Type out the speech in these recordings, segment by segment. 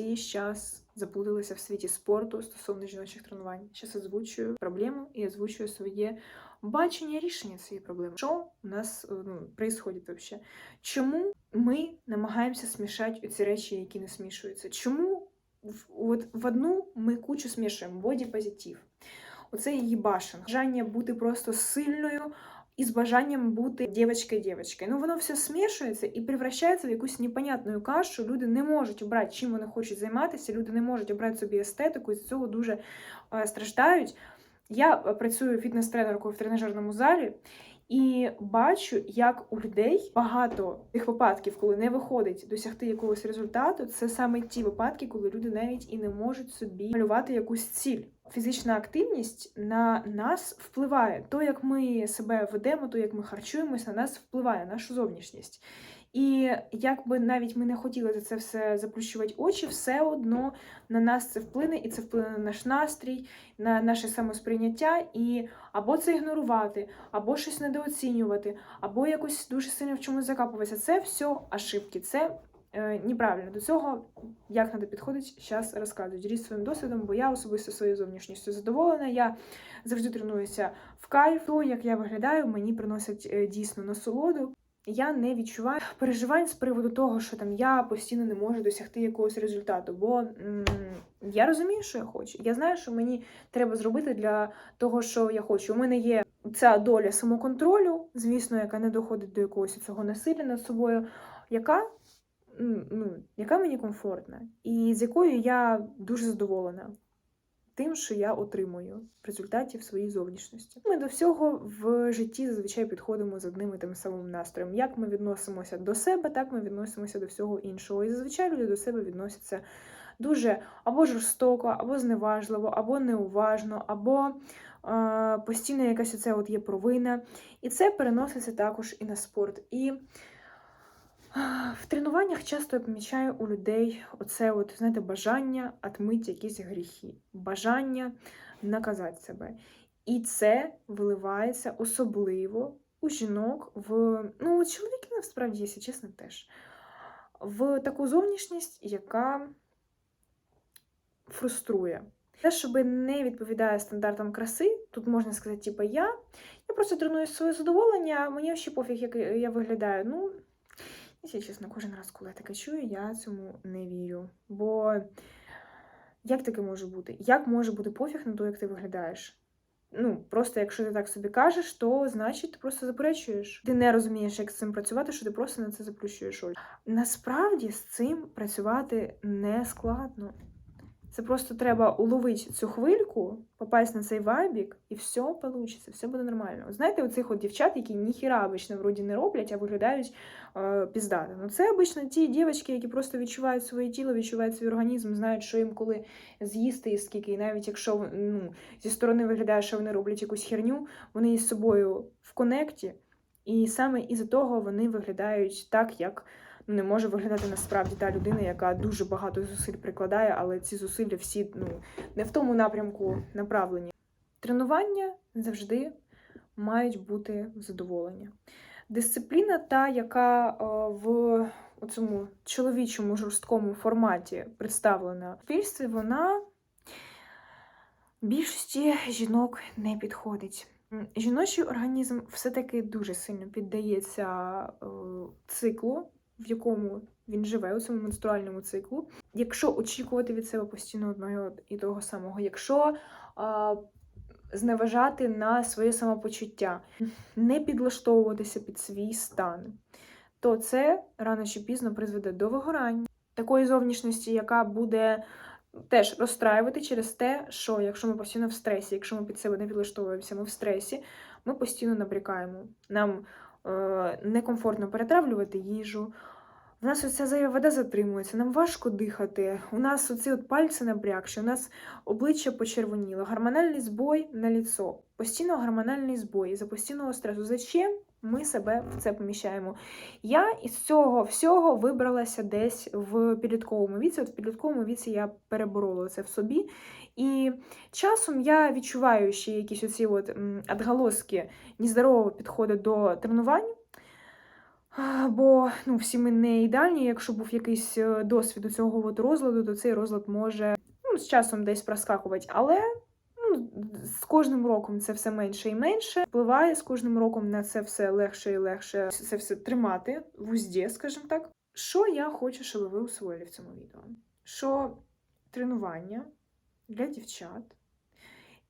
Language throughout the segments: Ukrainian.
всі зараз заплуталися в світі спорту стосовно жіночих тренувань. Зараз озвучую проблему і озвучую своє бачення рішення цієї проблеми. Що у нас е, ну, происходит вообще? Чому ми намагаємося смішати ці речі, які не смішуються? Чому от в одну ми кучу смішуємо боді-позитив? Оце її башен. Бажання бути просто сильною і з бажанням бути дівчинкою-дівчинкою. Ну воно все смішується і превращається в якусь непонятну кашу. Люди не можуть обрати, чим вони хочуть займатися, люди не можуть обрати собі естетику, і з цього дуже е, страждають. Я е, працюю фітнес-тренеркою в тренажерному залі. І бачу, як у людей багато тих випадків, коли не виходить досягти якогось результату, це саме ті випадки, коли люди навіть і не можуть собі малювати якусь ціль. Фізична активність на нас впливає. То, як ми себе ведемо, то як ми харчуємось, на нас впливає нашу зовнішність. І як би навіть ми не хотіли за це все заплющувати очі, все одно на нас це вплине, і це вплине на наш настрій, на наше самосприйняття, і або це ігнорувати, або щось недооцінювати, або якось дуже сильно в чомусь закапуватися. Це все ошибки, це неправильно. До цього як треба підходити, зараз розказую. Ділюсь своїм досвідом, бо я особисто своєю зовнішністю задоволена. Я завжди тренуюся в кайф. То, як я виглядаю, мені приносить е, дійсно насолоду. Я не відчуваю переживань з приводу того, що там я постійно не можу досягти якогось результату, бо м я розумію, що я хочу. Я знаю, що мені треба зробити для того, що я хочу. У мене є ця доля самоконтролю, звісно, яка не доходить до якогось цього насилля над собою, яка ну, яка мені комфортна, і з якою я дуже задоволена тим, що я отримую в результаті в своїй зовнішності. Ми до всього в житті зазвичай підходимо з одним і тим самим настроєм. Як ми відносимося до себе, так ми відносимося до всього іншого. І зазвичай люди до себе відносяться дуже або жорстоко, або зневажливо, або неуважно, або е, постійно якась оце от є провина. І це переноситься також і на спорт. І в тренуваннях часто я помічаю у людей оце от, знаєте, бажання отмити якісь гріхи, бажання наказати себе. І це виливається особливо у жінок в. Ну, чоловіки насправді, якщо чесно, теж. В таку зовнішність, яка фруструє. Те, щоб не відповідає стандартам краси, тут можна сказати, типу, я. Я просто треную своє задоволення, мені ще пофіг, як я виглядаю. Ну, Якщо чесно, кожен раз, коли я таке чую, я цьому не вірю. Бо як таке може бути? Як може бути пофіг на те, як ти виглядаєш? Ну, просто якщо ти так собі кажеш, то значить ти просто заперечуєш. Ти не розумієш, як з цим працювати, що ти просто на це заплющуєш. Насправді з цим працювати не складно. Це просто треба уловити цю хвильку, попасть на цей вайбік, і все вийде, все буде нормально. Знаєте, оцих от дівчат, які ніхіра обично вроді не роблять, а виглядають е, піздато. Ну це обично ті дівчатки, які просто відчувають своє тіло, відчувають свій організм, знають, що їм коли з'їсти і скільки. І навіть якщо ну, зі сторони виглядає, що вони роблять якусь херню, вони із собою в конекті, і саме із-за того вони виглядають так, як не може виглядати насправді та людина, яка дуже багато зусиль прикладає, але ці зусилля всі ну, не в тому напрямку направлені. Тренування завжди мають бути задоволення. Дисципліна, та, яка в цьому чоловічому жорсткому форматі представлена в суспільстві, вона більшості жінок не підходить. Жіночий організм все-таки дуже сильно піддається циклу в якому він живе у цьому менструальному циклу. Якщо очікувати від себе постійно одного і того самого, якщо а, зневажати на своє самопочуття, не підлаштовуватися під свій стан, то це рано чи пізно призведе до вигорання такої зовнішності, яка буде. Теж розстраювати через те, що якщо ми постійно в стресі, якщо ми під себе не підлаштовуємося, ми в стресі, ми постійно набрікаємо. Нам некомфортно перетравлювати їжу, у нас оця зайва вода затримується, нам важко дихати. У нас оці от пальці набрякші, у нас обличчя почервоніло, гормональний збой на ліцо, постійно гормональний збой за постійного стресу. Зачем ми себе в це поміщаємо? Я із цього всього вибралася десь в підлітковому віці. От в підлітковому віці я переборола це в собі. І часом я відчуваю ще якісь оці от відголоски нездорового підходу до тренувань. Бо ну, всі ми не ідеальні. Якщо був якийсь е, досвід у цього от розладу, то цей розлад може ну, з часом десь проскакувати. Але з кожним роком це все менше і менше. Впливає з кожним роком на це все легше і легше це все тримати в узді, скажімо так. Що я хочу, щоб ви усвоїли в цьому відео? Що тренування для дівчат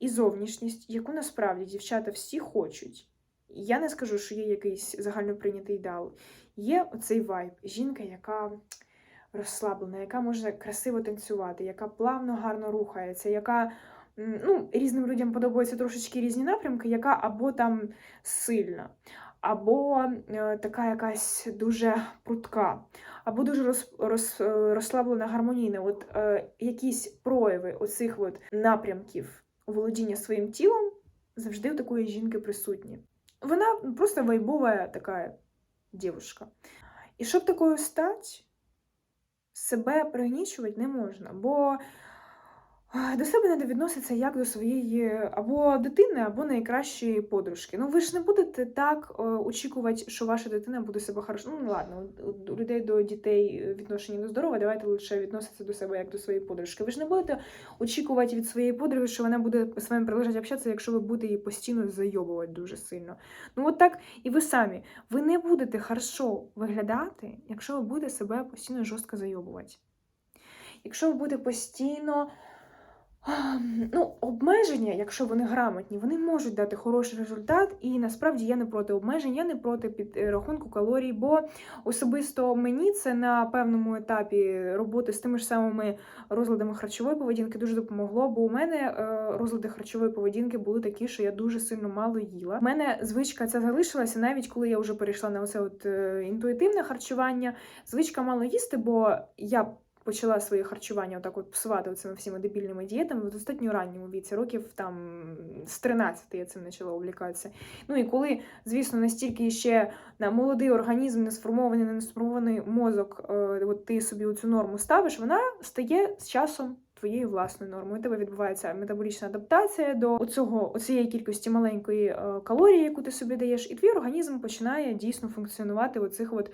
і зовнішність, яку насправді дівчата всі хочуть. Я не скажу, що є якийсь загальноприйнятий ідеал. Є оцей вайб, жінка, яка розслаблена, яка може красиво танцювати, яка плавно гарно рухається, яка ну, різним людям подобаються трошечки різні напрямки, яка або там сильна, або е, така якась дуже прутка, або дуже роз, роз, е, розслаблена гармонійна. От е, якісь прояви оцих от напрямків володіння своїм тілом завжди у такої жінки присутні. Вона просто вайбова така дівчинка. І щоб такою стати, себе пригнічувати не можна, бо до себе треба відноситися як до своєї або дитини, або найкращої подружки. Ну ви ж не будете так е, очікувати, що ваша дитина буде себе хорошо. Ну ладно, у- людей до дітей е, відношення не здорове, давайте лише відноситися до себе як до своєї подружки. Ви ж не будете очікувати від своєї подруги, що вона буде з вами продовжувати общатися, якщо ви будете її постійно зайобувати дуже сильно. Ну от так і ви самі. Ви не будете хорошо виглядати, якщо ви будете себе постійно жорстко зайобувати. Якщо ви будете постійно. Ну, обмеження, якщо вони грамотні, вони можуть дати хороший результат, і насправді я не проти обмежень, я не проти підрахунку калорій, бо особисто мені це на певному етапі роботи з тими ж самими розладами харчової поведінки дуже допомогло, бо у мене е, розлади харчової поведінки були такі, що я дуже сильно мало їла. У мене звичка ця залишилася навіть коли я вже перейшла на оце от е, інтуїтивне харчування. Звичка мало їсти, бо я. Почала своє харчування отак от псувати цими всіма дебільними дієтами в достатньо ранньому віці, років там з 13 я цим почала увлікатися. Ну і коли, звісно, настільки ще на молодий організм, не сформований, не сформований мозок, е, от ти собі цю норму ставиш, вона стає з часом твоєю власною нормою. У тебе відбувається метаболічна адаптація до оцього, оцієї кількості маленької е, калорії, яку ти собі даєш, і твій організм починає дійсно функціонувати в оцих от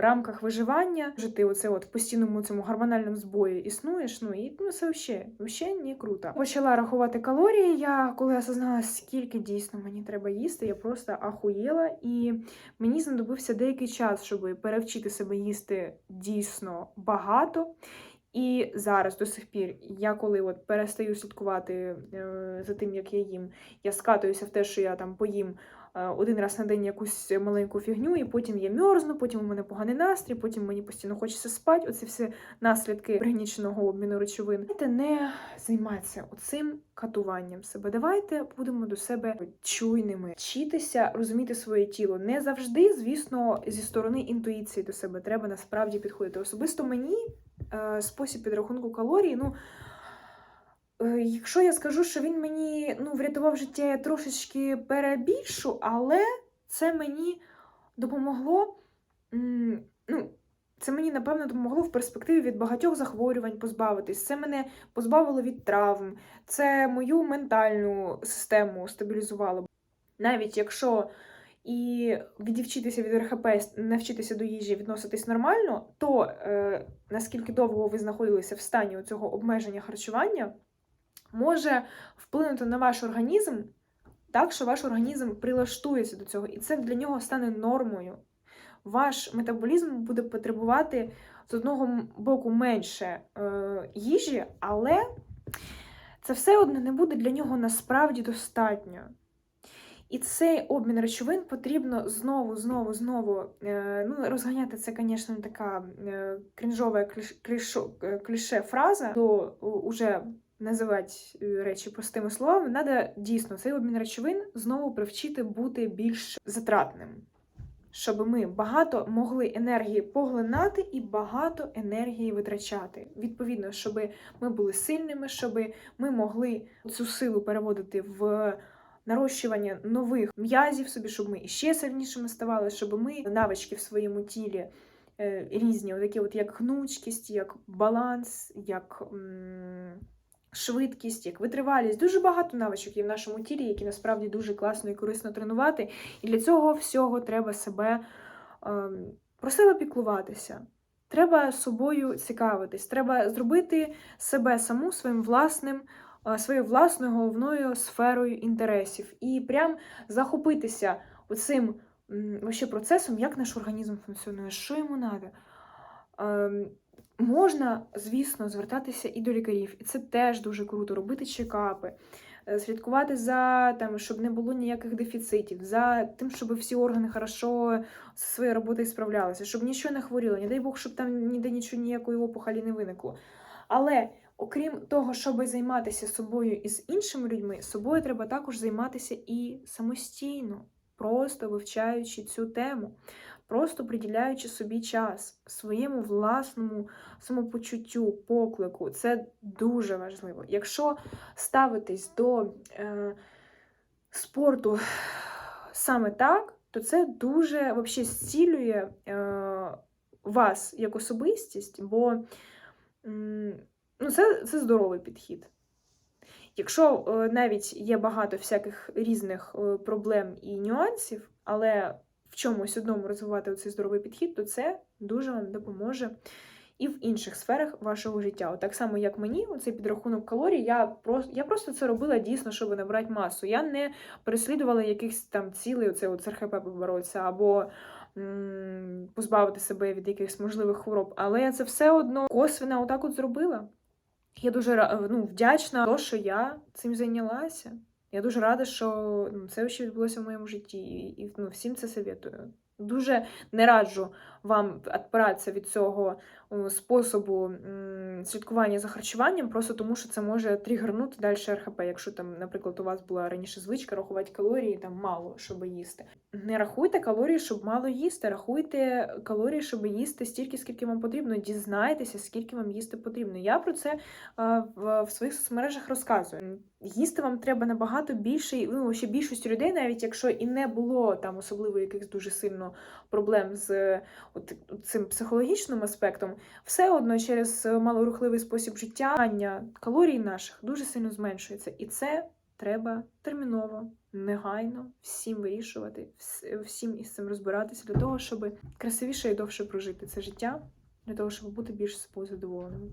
рамках виживання, що ти оце от в постійному цьому гормональному збої існуєш. Ну і ну це взагалі, взагалі не круто. Почала рахувати калорії. Я коли осознала, скільки дійсно мені треба їсти, я просто ахуєла, і мені знадобився деякий час, щоб перевчити себе їсти дійсно багато. І зараз до сих пір, я коли от перестаю слідкувати е, за тим, як я їм, я скатуюся в те, що я там поїм е, один раз на день якусь маленьку фігню, і потім я мерзну, потім у мене поганий настрій, потім мені постійно хочеться спати. Оці всі наслідки пригніченого обміну речовин. Давайте не займатися оцим катуванням себе. Давайте будемо до себе чуйними, вчитися розуміти своє тіло. Не завжди, звісно, зі сторони інтуїції до себе треба насправді підходити. Особисто мені е, спосіб підрахунку калорій, ну. Е, Якщо я скажу, що він мені ну, врятував життя, я трошечки перебільшу, але це мені допомогло. Ну, це мені, напевно, допомогло в перспективі від багатьох захворювань позбавитись. Це мене позбавило від травм, це мою ментальну систему стабілізувало. Навіть якщо і відівчитися від РХП, навчитися до їжі відноситись нормально, то е, наскільки довго ви знаходилися в стані цього обмеження харчування, може вплинути на ваш організм так, що ваш організм прилаштується до цього, і це для нього стане нормою. Ваш метаболізм буде потребувати з одного боку менше е, їжі, але це все одно не буде для нього насправді достатньо. І цей обмін речовин потрібно знову, знову, знову е, ну, розганяти це, звісно, така е, крінжова е, кліше фраза, то у- уже називати е, речі простими словами, треба дійсно цей обмін речовин знову привчити бути більш затратним. Щоб ми багато могли енергії поглинати і багато енергії витрачати. Відповідно, щоб ми були сильними, щоб ми могли цю силу переводити в нарощування нових м'язів собі, щоб ми іще сильнішими ставали, щоб ми навички в своєму тілі е, різні, такі от як гнучкість, як баланс, як швидкість, як витривалість. Дуже багато навичок є в нашому тілі, які насправді дуже класно і корисно тренувати. І для цього всього треба себе ем, про себе піклуватися. Треба собою цікавитись, треба зробити себе саму своїм власним, е, своєю власною головною сферою інтересів і прям захопитися оцим процесом, як наш організм функціонує, що йому треба. Можна, звісно, звертатися і до лікарів, і це теж дуже круто, робити чекапи, е, слідкувати за там, щоб не було ніяких дефіцитів, за тим, щоб всі органи хорошо зі своєю роботою справлялися, щоб нічого не хворіло, не дай Бог, щоб там ніде нічого ніякої опухолі не виникло. Але окрім того, щоб займатися собою і з іншими людьми, собою треба також займатися і самостійно, просто вивчаючи цю тему, просто приділяючи собі час своєму власному самопочуттю, поклику. Це дуже важливо. Якщо ставитись до е, спорту саме так, то це дуже вообще зцілює е, вас як особистість, бо м, ну, це, це здоровий підхід. Якщо е, навіть є багато всяких різних е, проблем і нюансів, але в чомусь одному розвивати цей здоровий підхід, то це дуже вам допоможе і в інших сферах вашого життя. От так само, як мені, оцей підрахунок калорій, я просто, я просто це робила дійсно, щоб набрати масу. Я не переслідувала якихось там цілей, оце от РХП поборотися, або позбавити себе від якихось можливих хвороб. Але я це все одно косвенно отак от зробила. Я дуже ну, вдячна, те, що я цим зайнялася. Я дуже рада, що ну, це ще відбулося в моєму житті, і, ну, всім це советую. Дуже не раджу вам відпиратися від цього способу слідкування за харчуванням, просто тому що це може тригернути далі РХП. Якщо там, наприклад, у вас була раніше звичка рахувати калорії там мало, щоб їсти. Не рахуйте калорії, щоб мало їсти. Рахуйте калорії, щоб їсти стільки, скільки вам потрібно. Дізнайтеся, скільки вам їсти потрібно. Я про це в, своїх соцмережах розказую. Їсти вам треба набагато більше, ну, ще більшості людей, навіть якщо і не було там особливо якихось дуже сильно проблем з от, цим психологічним аспектом, все одно через малорухливий спосіб життя калорій наших дуже сильно зменшується. І це треба терміново, негайно всім вирішувати, всім із цим розбиратися для того, щоб красивіше і довше прожити це життя, для того, щоб бути більш собою задоволеним.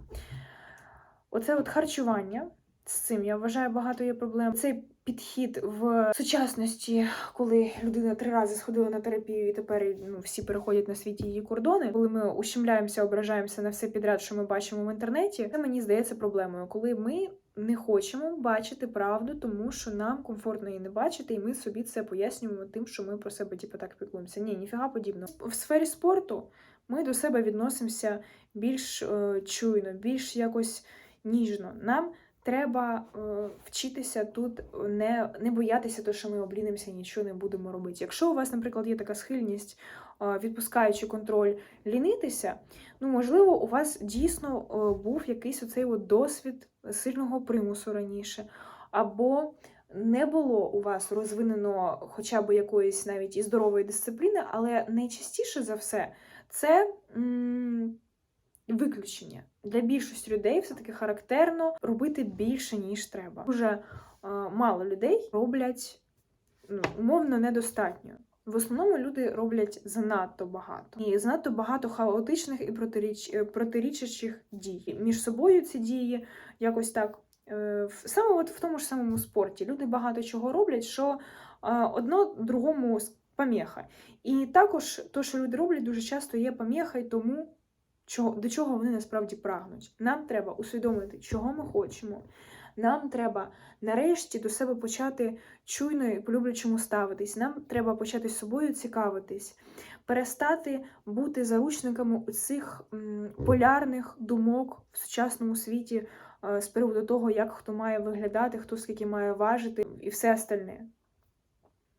Оце от харчування. З цим я вважаю, багато є проблем. Цей підхід в сучасності, коли людина три рази сходила на терапію, і тепер ну, всі переходять на світі її кордони. Коли ми ущемляємося, ображаємося на все підряд, що ми бачимо в інтернеті, це мені здається проблемою, коли ми не хочемо бачити правду, тому що нам комфортно її не бачити, і ми собі це пояснюємо тим, що ми про себе типу, так піклуємося. Ні, ніфіга подібного. В сфері спорту ми до себе відносимося більш е, чуйно, більш якось ніжно. Нам треба е, вчитися тут не, не боятися того, що ми облінимося нічого не будемо робити. Якщо у вас, наприклад, є така схильність, е, відпускаючи контроль, лінитися, ну можливо, у вас дійсно е, був якийсь оцей от досвід сильного примусу раніше, або не було у вас розвинено хоча б якоїсь навіть і здорової дисципліни, але найчастіше за все це. м, виключення. Для більшості людей все-таки характерно робити більше, ніж треба. Дуже е, мало людей роблять ну, умовно недостатньо. В основному люди роблять занадто багато. І занадто багато хаотичних і протиріч... е, протирічачих дій. Між собою ці дії якось так. е, Саме от в тому ж самому спорті. Люди багато чого роблять, що одно другому поміха. І також то, що люди роблять, дуже часто є поміхою тому, чого, до чого вони насправді прагнуть. Нам треба усвідомити, чого ми хочемо. Нам треба нарешті до себе почати чуйно і по-люблячому ставитись. Нам треба почати з собою цікавитись, перестати бути заручниками у цих полярних думок в сучасному світі е, з приводу того, як хто має виглядати, хто скільки має важити і все остальне.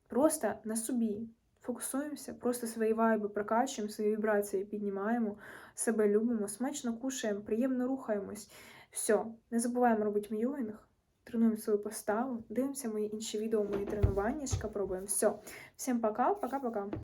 Просто на собі фокусуємося, просто свої вайби прокачуємо, свої вібрації піднімаємо, себе любимо, смачно кушаємо, приємно рухаємось. Все, не забуваємо робити м'юінг, тренуємо свою поставу, дивимося мої інші відео, мої тренування, пробуємо. Все, всім пока, пока-пока.